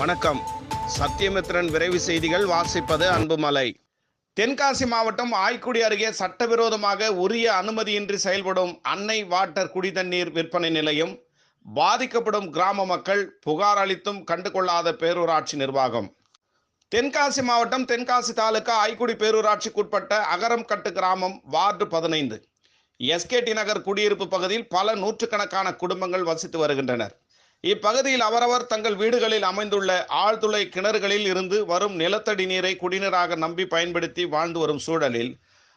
வணக்கம். சத்தியமித்ரன் விரைவு செய்திகள் வாசிப்பது அன்புமலை. தென்காசி மாவட்டம் ஆய்க்குடி அருகே சட்டவிரோதமாக உரிய அனுமதியின்றி செயல்படும் அன்னை வாட்டர் குடிதண்ணீர் விற்பனை நிலையம் பாதிக்கப்படும் கிராம மக்கள் புகார் அளித்தும் கண்டுகொள்ளாத பேரூராட்சி நிர்வாகம். தென்காசி மாவட்டம் தென்காசி தாலுகா ஆய்க்குடி பேரூராட்சிக்குட்பட்ட அகரம்கட்டு கிராமம் வார்டு பதினைந்து. எஸ்கேடி நகர் குடியிருப்பு பகுதியில் பல நூற்றுக்கணக்கான குடும்பங்கள் வசித்து வருகின்றனர். இப்பகுதியில் அவரவர் தங்கள் வீடுகளில் அமைந்துள்ள ஆழ்துளை கிணறுகளில் இருந்து வரும் நிலத்தடி நீரை குடிநீராக நம்பி பயன்படுத்தி வாழ்ந்து வரும் சூழலில்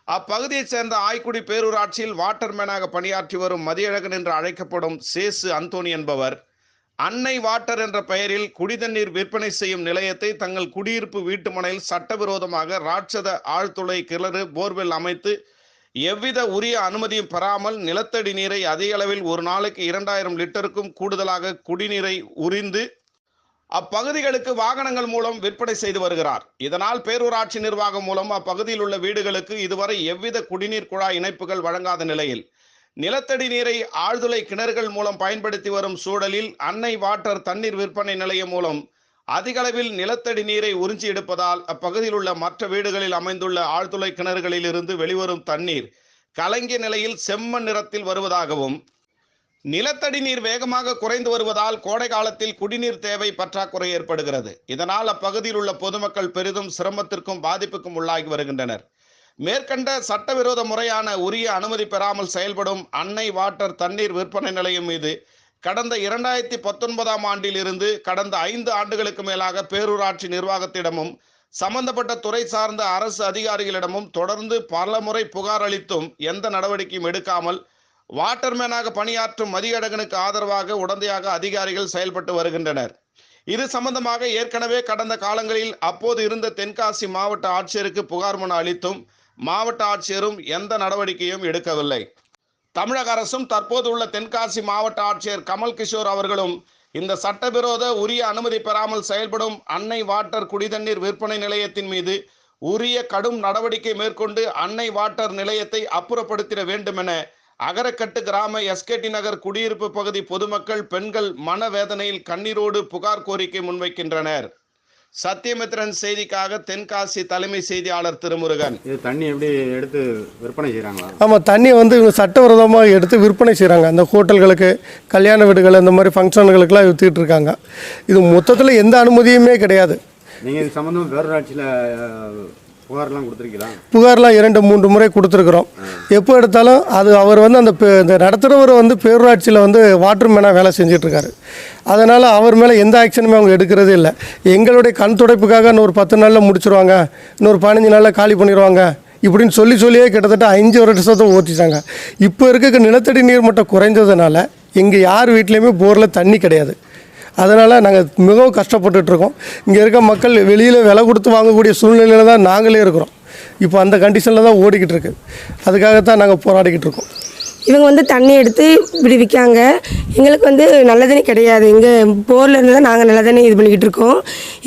அப்பகுதியைச் சேர்ந்த ஆய்க்குடி பேரூராட்சியில் வாட்டர்மேனாக பணியாற்றி வரும் மதியழகன் என்று அழைக்கப்படும் சேசு அந்தோணி என்பவர் அன்னை வாட்டர் என்ற பெயரில் குடிதண்ணீர் விற்பனை செய்யும் நிலையத்தை தங்கள் குடியிருப்பு வீட்டுமனையில் சட்டவிரோதமாக ராட்சத ஆழ்துளை கிணறு போர்வெல் அமைத்து எவ்வித உரிய அனுமதியும் பெறாமல் நிலத்தடி நீரை அதிக அளவில் ஒரு நாளைக்கு இரண்டாயிரம் லிட்டருக்கும் கூடுதலாக குடிநீரை உறிந்து அப்பகுதிகளுக்கு வாகனங்கள் மூலம் விற்பனை செய்து வருகிறார். இதனால் பேரூராட்சி நிர்வாகம் மூலம் அப்பகுதியில் உள்ள வீடுகளுக்கு இதுவரை எவ்வித குடிநீர் குழாய் இணைப்புகள் வழங்காத நிலையில் நிலத்தடி நீரை ஆழ்துளை கிணறுகள் மூலம் பயன்படுத்தி வரும் சூழலில் அன்னை வாட்டர் தண்ணீர் விற்பனை நிலையம் மூலம் அதிக அளவில் நிலத்தடி நீரை உறிஞ்சி எடுப்பதால் அப்பகுதியில் உள்ள மற்ற வீடுகளில் அமைந்துள்ள ஆழ்துளை கிணறுகளில் இருந்து வெளிவரும் தண்ணீர் கலங்கிய நிலையில் செம்மண் நிறத்தில் வருவதாகவும் நிலத்தடி நீர் வேகமாக குறைந்து வருவதால் கோடை காலத்தில் குடிநீர் தேவை பற்றாக்குறை ஏற்படுகிறது. இதனால் அப்பகுதியில் உள்ள பொதுமக்கள் பெரிதும் சிரமத்திற்கும் பாதிப்புக்கும் உள்ளாகி வருகின்றனர். மேற்கண்ட சட்டவிரோத முறையான உரிய அனுமதி பெறாமல் செயல்படும் அன்னை வாட்டர் தண்ணீர் விற்பனை நிலையம் மீது கடந்த இரண்டாயிரத்தி பத்தொன்பதாம் ஆண்டில் இருந்து கடந்த ஐந்து ஆண்டுகளுக்கு மேலாக பேரூராட்சி நிர்வாகத்திடமும் சம்பந்தப்பட்ட துறை சார்ந்த அரசு அதிகாரிகளிடமும் தொடர்ந்து பல முறை புகார் அளித்தும் எந்த நடவடிக்கையும் எடுக்காமல் வாட்டர்மேனாக பணியாற்றும் மதியழகனுக்கு ஆதரவாக உடந்தையாக அதிகாரிகள் செயல்பட்டு வருகின்றனர். இது சம்பந்தமாக ஏற்கனவே கடந்த காலங்களில் அப்போது இருந்த தென்காசி மாவட்ட ஆட்சியருக்கு புகார் மனு அளித்தும் மாவட்ட ஆட்சியரும் எந்த நடவடிக்கையும் எடுக்கவில்லை. தமிழக அரசும் தற்போது உள்ள தென்காசி மாவட்ட ஆட்சியர் கமல் கிஷோர் அவர்களும் இந்த சட்டவிரோத உரிய அனுமதி பெறாமல் செயல்படும் அன்னை வாட்டர் குடிதண்ணீர் விற்பனை நிலையத்தின் மீது உரிய கடும் நடவடிக்கை மேற்கொண்டு அன்னை வாட்டர் நிலையத்தை அப்புறப்படுத்திட வேண்டும் என அகரக்கட்டு கிராம எஸ்கேடி நகர் குடியிருப்பு பகுதி பொதுமக்கள் பெண்கள் மனவேதனையில் கண்ணீரோடு புகார் கோரிக்கை முன்வைக்கின்றனர். சத்தியமித்ரன் செய்திக்காக தென்காசி தலைமை செய்தியாளர் திருமுருகன். இது தண்ணி எப்படி எடுத்து விற்பனை செய்கிறாங்களா ஆமாம் தண்ணியை வந்து இவங்க சட்டவிரோதமாக எடுத்து விற்பனை செய்கிறாங்க அந்த ஹோட்டல்களுக்கு கல்யாண வீடுகள் இந்த மாதிரி ஃபங்க்ஷன்களுக்கெல்லாம் விற்றுக்கிட்டு இருக்காங்க. இது மொத்தத்தில் எந்த அனுமதியுமே கிடையாது. நீங்கள் இது சம்மந்தம் கொடுத்துருக்கீங்களா புகார்லாம் இரண்டு மூன்று முறை கொடுத்துருக்குறோம். எப்போ எடுத்தாலும் அது அவர் வந்து அந்த இந்த நடத்துகிறவர் வந்து பேரூராட்சியில் வந்து வாட்டர்மேனாக வேலை செஞ்சிட்ருக்காரு. அதனால் அவர் மேலே எந்த ஆக்ஷனுமே அவங்க எடுக்கிறதே இல்லை. எங்களுடைய கண் துடைப்புக்காக இன்னொரு பத்து நாளில் முடிச்சிருவாங்க. இன்னொரு பதினஞ்சு நாளில் காலி பண்ணிடுவாங்க இப்படின்னு சொல்லி சொல்லியே கிட்டத்தட்ட அஞ்சு வருஷத்தை ஓட்டிட்டாங்க. இப்போ இருக்க நிலத்தடி நீர் மட்டம் குறைஞ்சதுனால இங்கே யார் வீட்லேயுமே போரில் தண்ணி கிடையாது. அதனால் நாங்கள் மிகவும் கஷ்டப்பட்டுட்ருக்கோம். இங்கே இருக்க மக்கள் வெளியில் விலை கொடுத்து வாங்கக்கூடிய சூழ்நிலையில் தான் நாங்களே இருக்கிறோம். இப்போ அந்த கண்டிஷனில் தான் ஓடிக்கிட்டு இருக்குது அதுக்காகத்தான் நாங்கள் போராடிக்கிட்டு இருக்கோம் இவங்க வந்து தண்ணி எடுத்து இப்படி விற்காங்க எங்களுக்கு வந்து நல்ல தண்ணி கிடையாது. இங்கே போரில் இருந்து தான் நாங்கள் நல்ல தண்ணி இது பண்ணிக்கிட்டு இருக்கோம்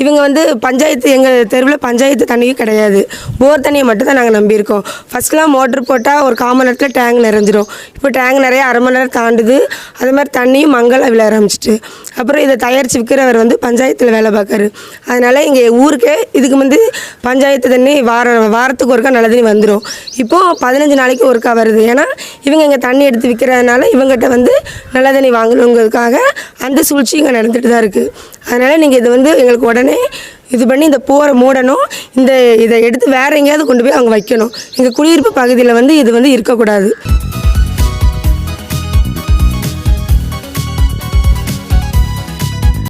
இவங்க வந்து பஞ்சாயத்து எங்கள் தெருவில் பஞ்சாயத்து தண்ணியும் கிடையாது. போர் தண்ணியை மட்டும் தான் நாங்கள் நம்பியிருக்கோம். ஃபஸ்ட்லாம் மோட்ரு போட்டால் ஒரு கால் மணி நேரத்தில் டேங்க் நிறைஞ்சிரும். இப்போ டேங்க் நிறைய அரை மணி நேரம் தாண்டுது. அது மாதிரி தண்ணியும் மங்கலாக விழ ஆரம்பிச்சிட்டு. அப்புறம் இதை தயாரித்து விற்கிறவர் வந்து பஞ்சாயத்தில் வேலை பார்க்காரு. அதனால் இங்கே ஊருக்கே இதுக்கு வந்து பஞ்சாயத்து தண்ணி வார வாரத்துக்கு ஒருக்கா நல்ல தண்ணி வந்துடும் இப்போது பதினஞ்சு நாளைக்கு ஒருக்கா வருது. ஏன்னா இவங்க இங்கே தண்ணி எடுத்து விற்கிறதுனால இவங்ககிட்ட வந்து நல்ல தண்ணி வாங்கணுங்கிறதுக்காக அந்த சூழ்ச்சி இங்கே நடந்துட்டு தான் இருக்குது அதனால் நீங்கள் இது வந்து எங்களுக்கு உடனே இது பண்ணி இந்த போரை மூடணும். இந்த இதை எடுத்து வேற எங்கேயாவது கொண்டு போய் அவங்க வைக்கணும். எங்கள் குடியிருப்பு பகுதியில் வந்து இது வந்து இருக்கக்கூடாது.